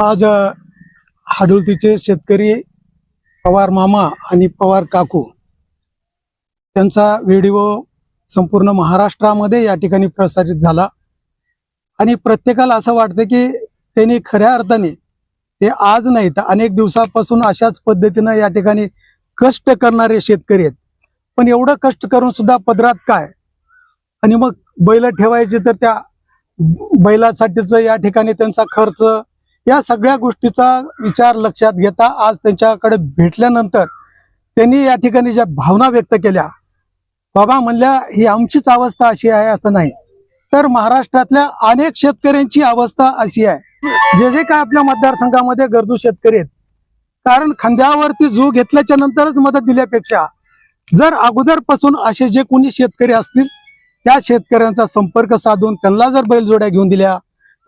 आज हाडुलतीचे शेतकरी पवार मामा आणि पवार काकू त्यांचा व्हिडिओ संपूर्ण महाराष्ट्रामध्ये या ठिकाणी प्रसारित झाला. आणि प्रत्येकाला असं वाटतं की त्यांनी खऱ्या अर्थाने ते आज नाही तर अनेक दिवसापासून अशाच पद्धतीनं या ठिकाणी कष्ट करणारे शेतकरी आहेत. पण एवढं कष्ट करून सुद्धा पदरात काय? आणि मग बैल ठेवायचे तर त्या बैलासाठीचं या ठिकाणी त्यांचा खर्च या सगळ्या गोष्टीचा विचार लक्षात घेता आज त्यांच्याकडे भेटल्यानंतर त्यांनी या ठिकाणी ज्या भावना व्यक्त केल्या बाबा म्हणल्या ही आमचीच अवस्था अशी आहे असं नाही. तर महाराष्ट्रातल्या अनेक शेतकऱ्यांची अवस्था अशी आहे. जे जे काय आपल्या मतदारसंघामध्ये गरजू शेतकरी आहेत कारण खांद्यावरती जू घेतल्याच्या नंतरच मदत दिल्यापेक्षा जर अगोदरपासून असे जे कोणी शेतकरी असतील त्या शेतकऱ्यांचा संपर्क साधून त्यांना जर बैलजोड्या घेऊन दिल्या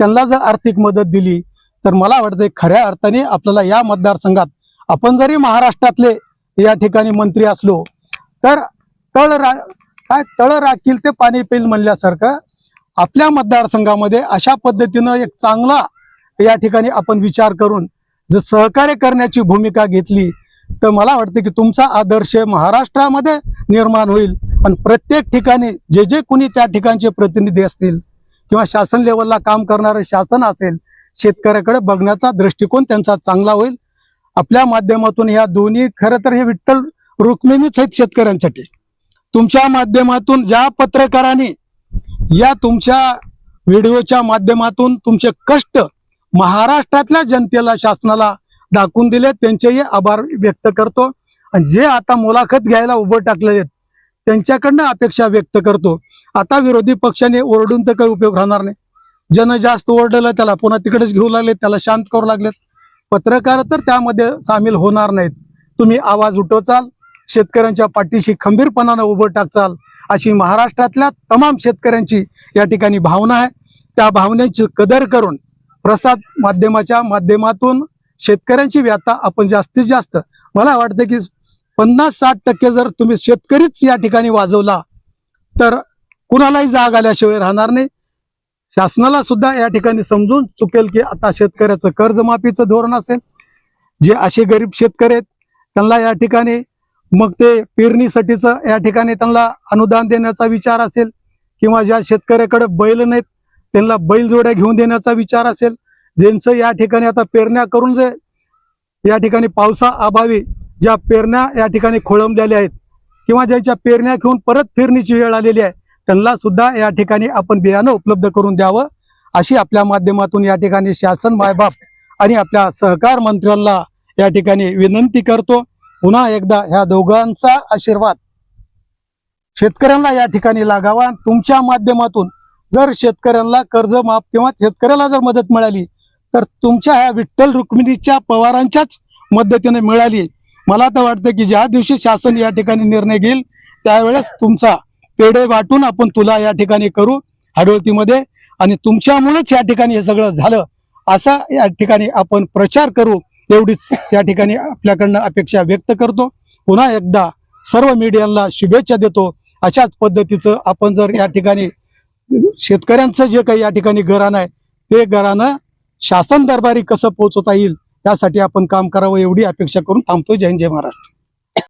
त्यांना जर आर्थिक मदत दिली तर मला वाटतं खऱ्या अर्थाने आपल्याला या मतदारसंघात आपण जरी महाराष्ट्रातले या ठिकाणी मंत्री असलो तर तळ रा काय तळ राखील ते पाणी पेल म्हणल्यासारखं आपल्या मतदारसंघामध्ये अशा पद्धतीनं एक चांगला या ठिकाणी आपण विचार करून जर सहकार्य करण्याची भूमिका घेतली तर मला वाटतं की तुमचा आदर्श महाराष्ट्रामध्ये निर्माण होईल आणि प्रत्येक ठिकाणी जे जे कोणी त्या ठिकाणचे प्रतिनिधी असतील किंवा शासन लेवलला काम करणारं शासन असेल शेतकऱ्याकडे बघण्याचा दृष्टिकोन त्यांचा चांगला होईल. आपल्या माध्यमातून ह्या दोन्ही खरं तर हे विठ्ठल रुक्मिणीच आहेत शेतकऱ्यांसाठी. तुमच्या माध्यमातून ज्या पत्रकारांनी या तुमच्या व्हिडिओच्या माध्यमातून तुमचे कष्ट महाराष्ट्रातल्या जनतेला शासनाला दाखवून दिले त्यांचेही आभार व्यक्त करतो. आणि जे आता मुलाखत घ्यायला उभं टाकलेले आहेत त्यांच्याकडनं अपेक्षा व्यक्त करतो. आता विरोधी पक्षाने ओरडून तर काही उपयोग राहणार नाही. जन जास्त ओरडलं त्याला पुन्हा तिकडेच घेऊ लागले त्याला शांत करू लागलेत. पत्रकार तर त्यामध्ये सामील होणार नाहीत. तुम्ही आवाज उठवचाल शेतकऱ्यांच्या पाठीशी खंबीरपणानं उभं टाकचाल अशी महाराष्ट्रातल्या तमाम शेतकऱ्यांची या ठिकाणी भावना आहे. त्या भावनेची कदर करून प्रसाद माध्यमाच्या माध्यमातून शेतकऱ्यांची व्याता आपण जास्तीत जास्त मला वाटतं की पन्नास साठ टक्के जर तुम्ही शेतकरीच या ठिकाणी वाजवला तर कुणालाही जाग आल्याशिवाय राहणार नाही. शासनाला सुद्धा या ठिकाणी समजून चुकेल की आता शेतकऱ्याचं कर्जमाफीचं धोरण असेल जे असे गरीब शेतकरी आहेत त्यांना या ठिकाणी मग ते पेरणीसाठीचं या ठिकाणी त्यांना अनुदान देण्याचा विचार असेल किंवा ज्या शेतकऱ्याकडे बैल नाहीत त्यांना बैलजोड्या घेऊन देण्याचा विचार असेल ज्यांचं या ठिकाणी आता पेरण्या करून जे या ठिकाणी पावसा अभावी ज्या पेरण्या या ठिकाणी खोळंबलेल्या आहेत किंवा ज्यांच्या पेरण्या घेऊन परत फिरणीची वेळ आलेली आहे त्यांना सुद्धा या ठिकाणी आपण बियाणं उपलब्ध करून द्यावं अशी आपल्या माध्यमातून या ठिकाणी शासन मायबाप आणि आपल्या सहकार मंत्र्यांना या ठिकाणी विनंती करतो. पुन्हा एकदा ह्या दोघांचा आशीर्वाद शेतकऱ्यांना या ठिकाणी लागावा. तुमच्या माध्यमातून जर शेतकऱ्यांना कर्ज माफ किंवा शेतकऱ्याला जर मदत मिळाली तर तुमच्या ह्या विठ्ठल रुक्मिणीच्या पवारांच्याच मदतीने मिळाली. मला तर वाटतं की ज्या दिवशी शासन या ठिकाणी निर्णय घेईल त्यावेळेस तुमचा पेढे वाटून आपण तुला या ठिकाणी करू हडवळतीमध्ये आणि तुमच्यामुळेच या ठिकाणी हे सगळं झालं असा या ठिकाणी आपण प्रचार करू एवढीच या ठिकाणी आपल्याकडनं अपेक्षा व्यक्त करतो. पुन्हा एकदा सर्व मीडियाला शुभेच्छा देतो. अशाच पद्धतीचं आपण जर या ठिकाणी शेतकऱ्यांचं जे काही या ठिकाणी घराणं आहे ते घराणं शासन दरबारी कसं पोहोचवता येईल त्यासाठी आपण काम करावं एवढी अपेक्षा करून थांबतो जय जय महाराष्ट्र.